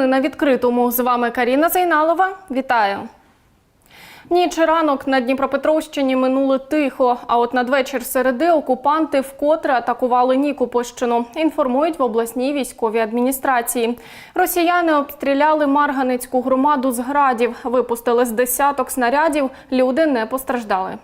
Новини на відкритому. З вами Каріна Зайналова. Вітаю. Ніч і ранок на Дніпропетровщині минули тихо. А от надвечір середи окупанти вкотре атакували Нікопольщину. Інформують в обласній військовій адміністрації. Росіяни обстріляли Марганицьку громаду з градів, випустили з десяток снарядів. Люди не постраждали.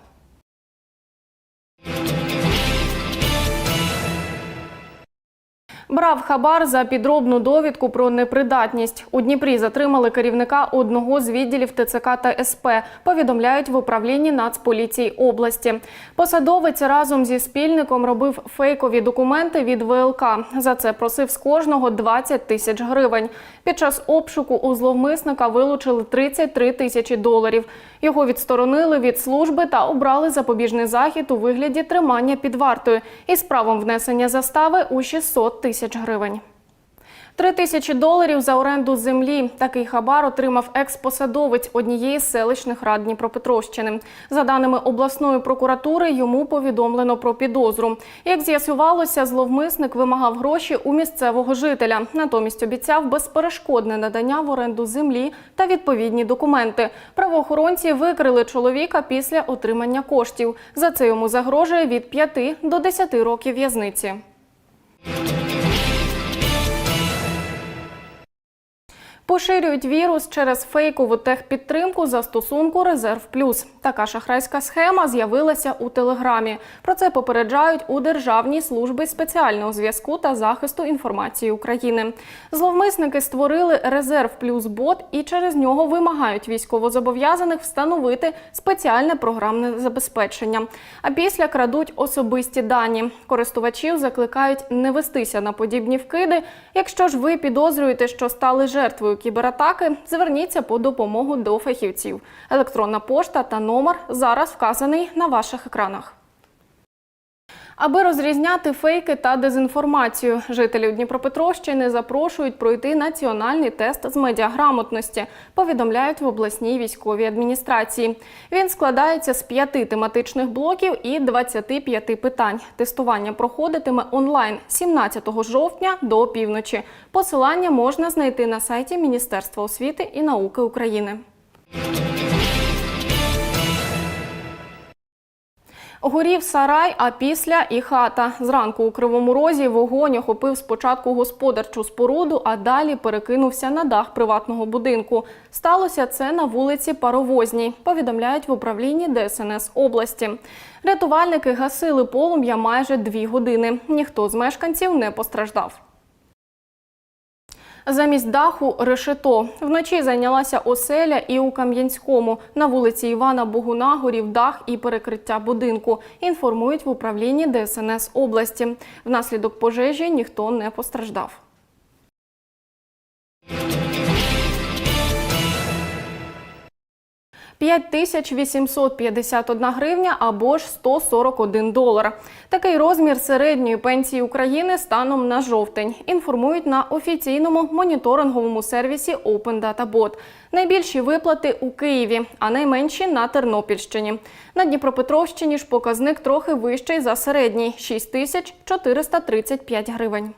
Брав хабар за підробну довідку про непридатність. У Дніпрі затримали керівника одного з відділів ТЦК та СП. Повідомляють в управлінні Нацполіції області. Посадовець разом зі спільником робив фейкові документи від ВЛК. За це просив з кожного 20 тисяч гривень. Під час обшуку у зловмисника вилучили 33 тисячі доларів. Його відсторонили від служби та обрали запобіжний захід у вигляді тримання під вартою із правом внесення застави у 600 тисяч гривень. Три тисячі доларів за оренду землі. Такий хабар отримав екс-посадовець однієї з селищних рад Дніпропетровщини. За даними обласної прокуратури, йому повідомлено про підозру. Як з'ясувалося, зловмисник вимагав гроші у місцевого жителя. Натомість обіцяв безперешкодне надання в оренду землі та відповідні документи. Правоохоронці викрили чоловіка після отримання коштів. За це йому загрожує від 5 до 10 років в'язниці. Поширюють вірус через фейкову техпідтримку застосунку Резерв Плюс. Така шахрайська схема з'явилася у телеграмі. Про це попереджають у Державній службі спеціального зв'язку та захисту інформації України. Зловмисники створили Резерв Плюс бот і через нього вимагають військовозобов'язаних встановити спеціальне програмне забезпечення. А після крадуть особисті дані. Користувачів закликають не вестися на подібні вкиди. Якщо ж ви підозрюєте, що стали жертвою кібератаки, зверніться по допомогу до фахівців. Електронна пошта та номер зараз вказаний на ваших екранах. Аби розрізняти фейки та дезінформацію, жителів Дніпропетровщини запрошують пройти національний тест з медіаграмотності, повідомляють в обласній військовій адміністрації. Він складається з п'яти тематичних блоків і 25 питань. Тестування проходитиме онлайн 17 жовтня до опівночі. Посилання можна знайти на сайті Міністерства освіти і науки України. Горів сарай, а після і хата. Зранку у Кривому Розі вогонь охопив спочатку господарчу споруду, а далі перекинувся на дах приватного будинку. Сталося це на вулиці Паровозній, повідомляють в управлінні ДСНС області. Рятувальники гасили полум'я майже дві години. Ніхто з мешканців не постраждав. Замість даху решето. Вночі зайнялася оселя і у Кам'янському. На вулиці Івана Богуна горів дах і перекриття будинку. Інформують в управлінні ДСНС області. Внаслідок пожежі ніхто не постраждав. П'ять тисяч 851 гривня або ж 141 долар. Такий розмір середньої пенсії України станом на жовтень. Інформують на офіційному моніторинговому сервісі Open Data Bot. Найбільші виплати у Києві, а найменші на Тернопільщині. На Дніпропетровщині ж показник трохи вищий за середній 6 тисяч 435 гривень.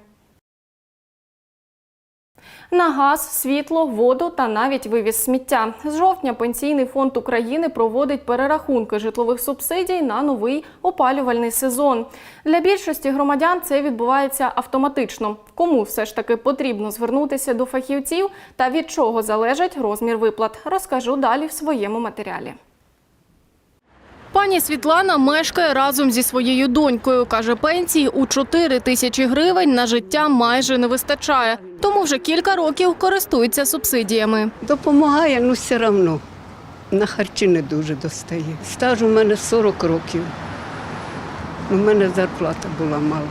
На газ, світло, воду та навіть вивіз сміття. З жовтня Пенсійний фонд України проводить перерахунки житлових субсидій на новий опалювальний сезон. Для більшості громадян це відбувається автоматично. Кому все ж таки потрібно звернутися до фахівців та від чого залежить розмір виплат, розкажу далі в своєму матеріалі. Пані Світлана мешкає разом зі своєю донькою. Каже, пенсії у 4 тисячі гривень на життя майже не вистачає. Тому вже кілька років користується субсидіями. Допомагає, ну все одно. На харчі не дуже достає. Стаж у мене 40 років. У мене зарплата була мала.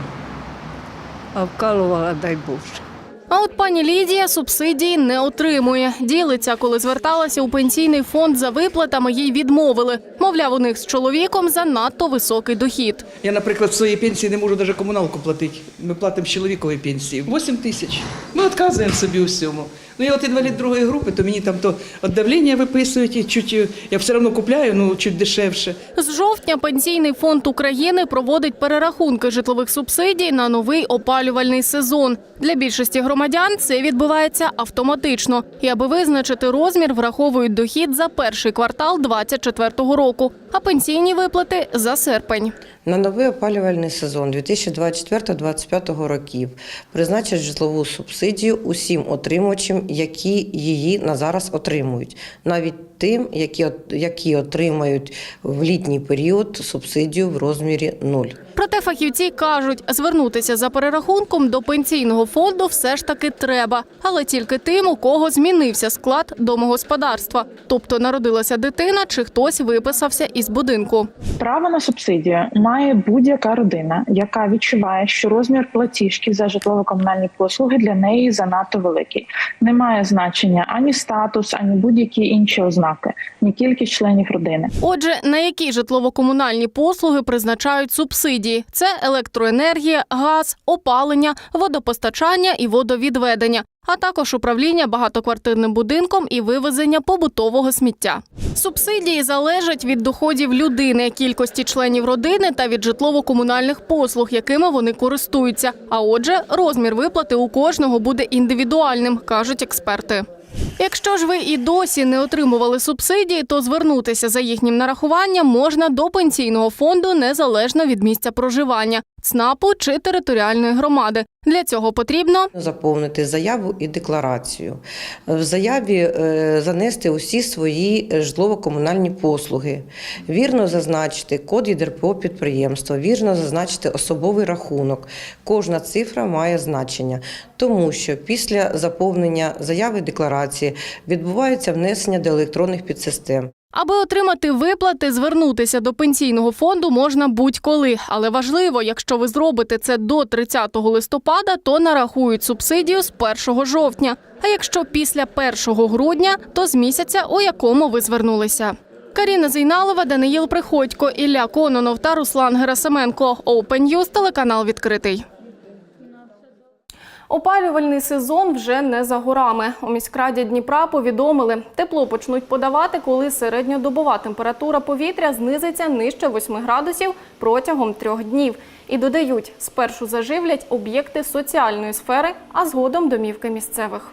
А вкалувала, дай Боже. А от пані Лідія субсидії не отримує. Ділиться, коли зверталася у пенсійний фонд за виплатами, їй відмовили. Мовляв, у них з чоловіком занадто високий дохід. Я, наприклад, в своїй пенсії не можу навіть комуналку платити. Ми платимо з чоловікової пенсії. 8 тисяч. Ми відказуємо собі у всьому. Ну я от інвалід другої групи, то мені там то от давлення виписують, і чуть е, я все одно купляю, ну чуть дешевше. З жовтня Пенсійний фонд України проводить перерахунки житлових субсидій на новий опалювальний сезон. Для більшості громадян це відбувається автоматично. І аби визначити розмір, враховують дохід за перший квартал 2024 року, а пенсійні виплати за серпень. На новий опалювальний сезон 2024-2025 років призначать житлову субсидію усім отримувачам, які її на зараз отримують, навіть тим, які, які отримають в літній період субсидію в розмірі 0. Проте фахівці кажуть, звернутися за перерахунком до пенсійного фонду все ж таки треба, але тільки тим, у кого змінився склад домогосподарства, тобто народилася дитина чи хтось виписався із будинку. Право на субсидію має будь-яка родина, яка відчуває, що розмір платіжки за житлово-комунальні послуги для неї занадто великий. Не має значення ані статус, ані будь-які інші ознаки, ні кількість членів родини. Отже, на які житлово-комунальні послуги призначають субсидії? Це електроенергія, газ, опалення, водопостачання і водовідведення, а також управління багатоквартирним будинком і вивезення побутового сміття. Субсидії залежать від доходів людини, кількості членів родини та від житлово-комунальних послуг, якими вони користуються. А отже, розмір виплати у кожного буде індивідуальним, кажуть експерти. Якщо ж ви і досі не отримували субсидії, то звернутися за їхнім нарахуванням можна до пенсійного фонду незалежно від місця проживання, ЦНАПу чи територіальної громади. Для цього потрібно Заповнити заяву і декларацію. В заяві е, занести усі свої житлово-комунальні послуги, вірно зазначити код ЄДРПО підприємства, вірно зазначити особовий рахунок. Кожна цифра має значення, тому що після заповнення заяви декларації відбувається внесення до електронних підсистем. Аби отримати виплати, звернутися до пенсійного фонду можна будь-коли. Але важливо, якщо ви зробите це до 30 листопада, то нарахують субсидію з 1 жовтня. А якщо після 1 грудня, то з місяця, у якому ви звернулися. Каріна Зейналова, Даниїл Приходько, Ілля Кононов та Руслан Герасименко. Open News, телеканал відкритий. Опалювальний сезон вже не за горами. У міськраді Дніпра повідомили, тепло почнуть подавати, коли середньодобова температура повітря знизиться нижче 8 градусів протягом трьох днів. І додають, спершу заживлять об'єкти соціальної сфери, а згодом домівки місцевих.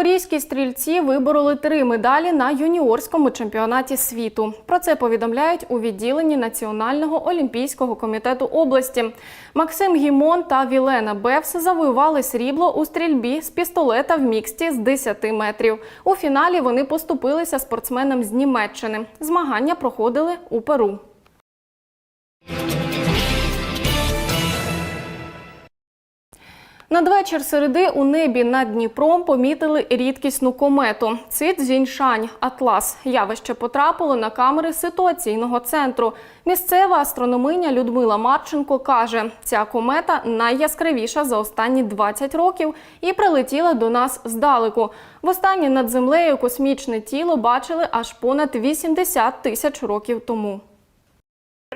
Криворізькі стрільці вибороли три медалі на юніорському чемпіонаті світу. Про це повідомляють у відділенні Національного олімпійського комітету області. Максим Гімон та Вілена Бевс завоювали срібло у стрільбі з пістолета в міксті з 10 метрів. У фіналі вони поступилися спортсменам з Німеччини. Змагання проходили у Перу. Надвечір середи у небі над Дніпром помітили рідкісну комету. Цит Зіньшань Атлас. Явище потрапило на камери ситуаційного центру. Місцева астрономиня Людмила Марченко каже, ця комета найяскравіша за останні 20 років і прилетіла до нас здалеку. Востаннє над землею космічне тіло бачили аж понад 80 тисяч років тому.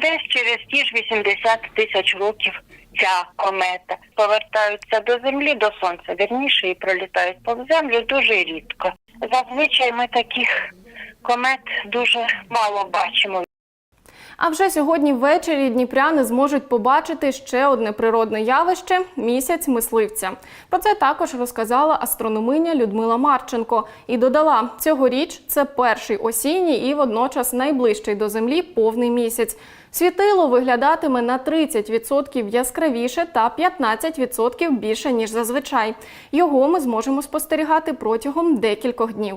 Десь через ті ж 80 тисяч років ця комета повертаються до землі, до сонця, вірніше, і пролітають повз землю дуже рідко. Зазвичай ми таких комет дуже мало бачимо. А вже сьогодні ввечері дніпряни зможуть побачити ще одне природне явище місяць мисливця. Про це також розказала астрономиня Людмила Марченко і додала: цьогоріч це перший осінній і водночас найближчий до землі повний місяць. Світило виглядатиме на 30% яскравіше та 15% більше ніж зазвичай. Його ми зможемо спостерігати протягом декількох днів.